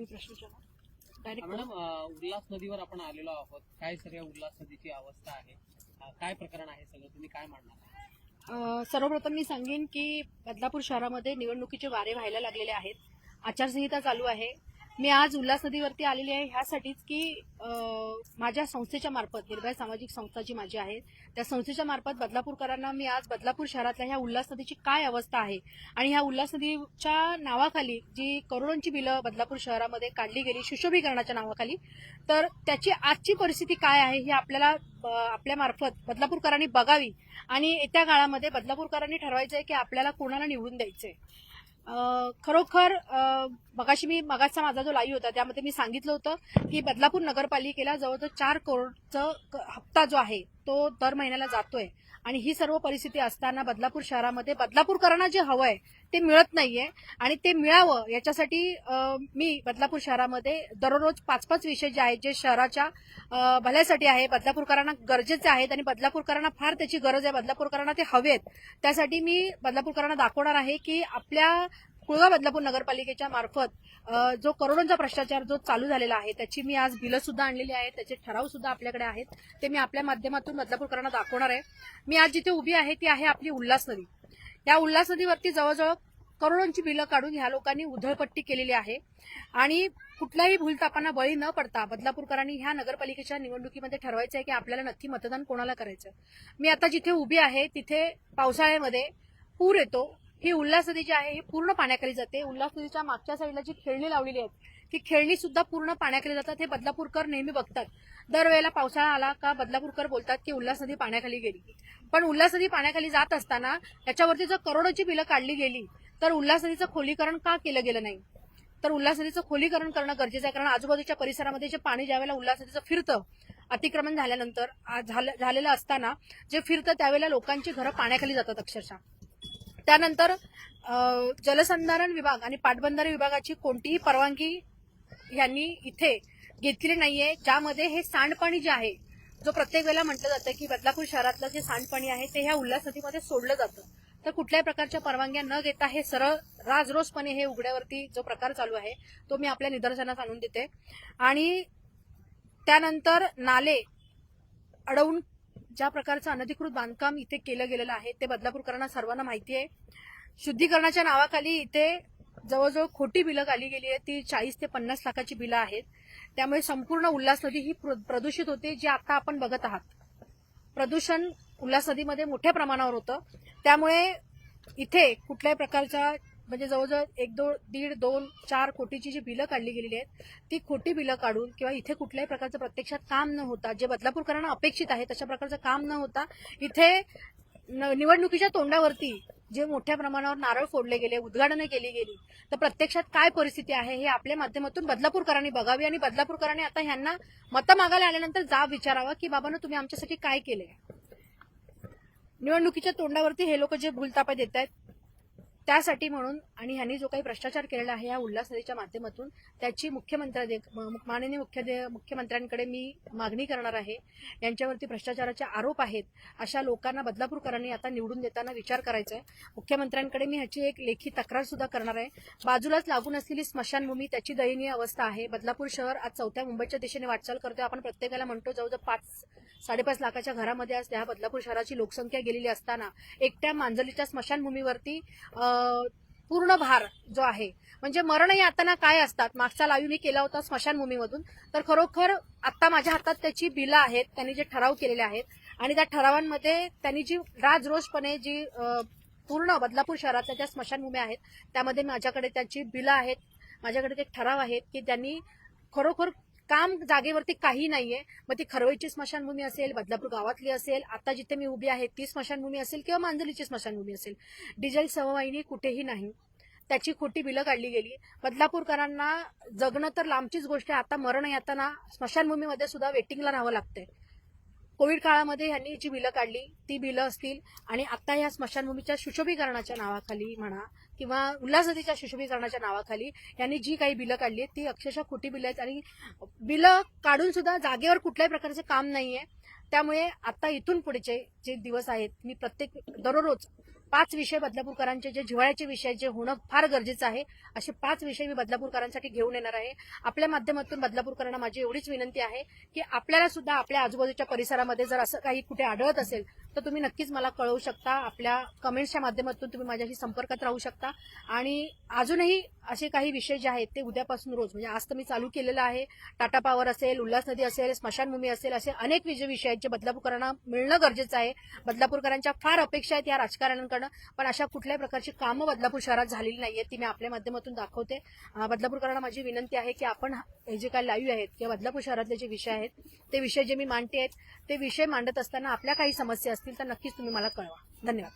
तुम्ही प्रश्न विचारा मॅडम उल्हास नदीवर आपण आलेलो आहोत. काय सगळ्या उल्हास नदीची अवस्था आहे? काय प्रकरण आहे सगळं? तुम्ही काय मांडणार सर्वप्रथम मी सांगेन की बदलापूर शहरामध्ये निवडणुकीचे वारे व्हायला लागलेले आहेत. आचारसंहिता चालू आहे. मी आज उल्हास नदीवरती आलेली आहे ह्यासाठीच की माझ्या संस्थेच्या मार्फत निर्भय सामाजिक संस्था जी माझी आहे त्या संस्थेच्या मार्फत बदलापूरकरांना मी आज बदलापूर शहरातल्या ह्या उल्हास नदीची काय अवस्था आहे आणि ह्या उल्हास नदीच्या नावाखाली जी करोडोंची बिलं बदलापूर शहरामध्ये काढली गेली सुशोभीकरणाच्या नावाखाली तर त्याची आजची परिस्थिती काय आहे ही आपल्याला आपल्या मार्फत बदलापूरकरांनी बघावी आणि येत्या काळामध्ये बदलापूरकरांनी ठरवायचं आहे की आपल्याला कोणाला निवडून द्यायचंय. आहे खरोखर मगाशी मी मगाचा माझा जो लाईव्ह होता त्यामध्ये मी सांगितलं होतं की बदलापूर नगरपालिकेला जवळजवळ चार करोडचं क- हप्ता जो आहे तो दर महिन्याला जातोय. आणि ही सर्व परिस्थिती असताना बदलापूर शहरामध्ये बदलापूरकरांना जे हवं आहे ते मिळत नाहीये. आणि ते मिळावं याच्यासाठी मी बदलापूर शहरामध्ये दररोज पाच पाच विषय जे आहेत जे शहराच्या भल्यासाठी आहे बदलापूरकरांना गरजेचे आहेत आणि बदलापूरकरांना फार त्याची गरज आहे बदलापूरकरांना ते हवेत. त्यासाठी मी बदलापूरकरांना दाखवणार आहे की आपल्या कुळगा बदलापूर नगरपालिकेच्या मार्फत जो करोडोंचा भ्रष्टाचार जो चालू झालेला आहे त्याची मी आज बिलं सुद्धा आणलेली आहेत त्याचे ठराव सुद्धा आपल्याकडे आहेत ते मी आपल्या माध्यमातून बदलापूरकरांना दाखवणार आहे. मी आज जिथे उभी आहे ती आहे आपली उल्हास नदी. या उल्हास नदीवरती जवळजवळ करोडोंची बिलं काढून ह्या लोकांनी उधळपट्टी केलेली आहे. आणि कुठल्याही भूलतापांना बळी न पडता बदलापूरकरांनी ह्या नगरपालिकेच्या निवडणुकीमध्ये ठरवायचं आहे की आपल्याला नक्की मतदान कोणाला करायचं मी आता जिथे उभी आहे तिथे पावसाळ्यामध्ये पूर येतो ही उल्हास नदी जी आहे ही पूर्ण पाण्याखाली जाते. उल्हास नदीच्या मागच्या साईडला जी खेळणी लावलेली आहेत ती खेळणी सुद्धा पूर्ण पाण्याखाली जातात. हे बदलापूरकर नेहमी बघतात. दरवेळेला पावसाळा आला का बदलापूरकर बोलतात की उल्हास नदी पाण्याखाली गेली. पण उल्हास नदी पाण्याखाली जात असताना याच्यावरती जर करोडोची बिलं काढली गेली तर उल्हास नदीचं खोलीकरण का केलं गेलं नाही? तर उल्हास नदीचं खोलीकरण करणं गरजेचं आहे. कारण आजूबाजूच्या परिसरामध्ये जे पाणी ज्यावेळेला उल्हास नदीचं फिरतं अतिक्रमण झाल्यानंतर झालं- झालेलं असताना जे फिरतं त्यावेळेला लोकांची घरं पाण्याखाली जातात अक्षरशः. त्यानंतर जलसंधारण विभाग आणि पाटबंधारे विभागाची कोणतीही परवानगी यांनी इथे घेतलेली नाहीये ज्यामध्ये हे सांडपाणी जे आहे जो प्रत्येक वेळेला म्हटलं जातं की बदलापूर शहरातलं जे सांडपाणी आहे ते ह्या उल्हास नदीमध्ये सोडलं जातं. तर कुठल्याही प्रकारच्या परवानग्या न घेता हे सरळ राजरोसपणे हे उघड्यावरती जो प्रकार चालू आहे तो मी आपल्या निदर्शनास आणून देते. आणि त्यानंतर नाले अडवून ज्या प्रकारचं अनधिकृत बांधकाम इथे केलं गेलेलं आहे ते बदलापूरकरांना सर्वांना माहिती आहे. शुद्धीकरणाच्या नावाखाली इथे जवळजवळ खोटी बिलं आली गेली आहेत. ती चाळीस ते पन्नास लाखाची बिलं आहेत. त्यामुळे संपूर्ण उल्हास नदी ही प्र- प्रदूषित होते जी आता आपण बघत आहात. प्रदूषण उल्हास नदीमध्ये मोठ्या प्रमाणावर होतं. त्यामुळे इथे कुठल्याही प्रकारच्या म्हणजे जवळजवळ एक दोन दीड दोन चार कोटीची जी बिलं काढली गेलेली आहेत ती खोटी बिलं काढून किंवा इथे कुठल्याही प्रकारचं प्रत्यक्षात काम न होता जे बदलापूरकरांना अपेक्षित आहे तशा प्रकारचं काम न होता इथे न- निवडणुकीच्या तोंडावरती जे मोठ्या प्रमाणावर नारळ फोडले गेले उद्घाटनं केली गेली तर प्रत्यक्षात काय परिस्थिती आहे हे आपल्या माध्यमातून बदलापूरकरांनी बघावी आणि बदलापूरकरांनी आता ह्यांना मतं मागायला आल्यानंतर जाब विचारावा की बाबानं तुम्ही आमच्यासाठी काय केलंय? निवडणुकीच्या तोंडावरती हे लोक जे भूलतापा देत आहेत त्यासाठी म्हणून आणि ह्यांनी जो काही भ्रष्टाचार केलेला आहे या उल्हास नदीच्या माध्यमातून त्याची मुख्यमंत्री माननीय मुख्य मुख्यमंत्र्यांकडे मी मागणी करणार आहे. यांच्यावरती भ्रष्टाचाराचे आरोप आहेत अशा लोकांना बदलापूरकरांनी आता निवडून देताना विचार करायचा आहे मुख्यमंत्र्यांकडे मी ह्याची एक लेखी तक्रार सुद्धा करणार आहे. बाजूलाच लागून असलेली स्मशानभूमी त्याची दयनीय अवस्था आहे. बदलापूर शहर आज चौथ्या मुंबईच्या दिशेने वाटचाल करतोय. आपण प्रत्येकाला म्हणतो जवळजवळ पाच साडेपाच लाखाच्या घरामध्ये आज त्या बदलापूर शहराची लोकसंख्या गेलेली असताना एकट्या मांजलीच्या स्मशानभूमीवरती अं, पूर्ण भार जो आहे. म्हणजे मरण यातना काय असतात? मागचा लाईव्ह मी केला होता स्मशानभूमीमधून. तर खरोखर आता माझ्या हातात त्याची बिलं आहेत त्यांनी जे ठराव केलेले आहेत आणि त्या ठरावांमध्ये त्यांनी जी राजरोषपणे जी पूर्ण बदलापूर शहरातल्या ज्या स्मशानभूमी आहेत त्यामध्ये माझ्याकडे त्याची बिलं आहेत माझ्याकडे ते ठराव आहेत की त्यांनी खरोखर काम जागेवरती काही नाहीये. मग ती खरवईची स्मशानभूमी असेल बदलापूर गावातली असेल आता जिथे मी उभी आहे ती स्मशानभूमी असेल किंवा मांजलीची स्मशानभूमी असेल. डिझेल सहवाहिनी कुठेही नाही. त्याची खोटी बिलं काढली गेली. बदलापूरकरांना जगणं तर लांबचीच गोष्ट आहे. आता मरण येताना स्मशानभूमीमध्ये सुद्धा वेटिंगला राहावं लागतंय. कोविड काळामध्ये ह्यांनी जी बिलं काढली ती बिलं असतील आणि आता या स्मशानभूमीच्या सुशोभीकरणाच्या नावाखाली म्हणा किंवा उल्हास नदीच्या सुशोभीकरणाच्या नावाखाली यांनी जी काही बिलं काढली आहेत ती अक्षरशः खोटी बिलं आहेत आणि बिलं काढून सुद्धा जागेवर कुठल्याही प्रकारचं काम नाहीये. त्यामुळे आता इथून पुढचे जे दिवस आहेत मी प्रत्येक दररोज पाच विषय बदलापूरकरांचे जे जिव्हाळ्याचे विषय जे होणं फार गरजेचं आहे असे पाच विषय मी बदलापूरकरांसाठी घेऊन येणार आहे. आपल्या माध्यमातून बदलापूरकरांना माझी एवढीच विनंती आहे की आपल्याला सुद्धा आपल्या आजूबाजूच्या परिसरामध्ये जर असं काही कुठे आढळत असेल तर तुम्ही नक्कीच मला कळवू शकता. आपल्या कमेंट्सच्या माध्यमातून तुम्ही माझ्याशी संपर्कात राहू शकता. आणि अजूनही असे काही विषय जे आहेत ते उद्यापासून रोज म्हणजे आज तर मी चालू केलेलं आहे. टाटा पॉवर असेल उल्हास नदी असेल स्मशानभूमी असेल असे अनेक विजय विषय आहेत जे बदलापूरकरांना मिळणं गरजेचं आहे. बदलापूरकरांच्या फार अपेक्षा आहेत या राजकारण्यांकडनं पण अशा कुठल्याही प्रकारची कामं बदलापूर शहरात झालेली नाहीये ती मी आपल्या माध्यमातून दाखवते. बदलापूरकरांना माझी विनंती आहे की आपण हे जे काही लाईव्ह आहेत किंवा बदलापूर शहरातले जे विषय आहेत ते विषय जे मी मांडते आहेत ते विषय मांडत असताना आपल्या काही समस्या असतील तर नक्कीच तुम्ही मला कळवा. धन्यवाद.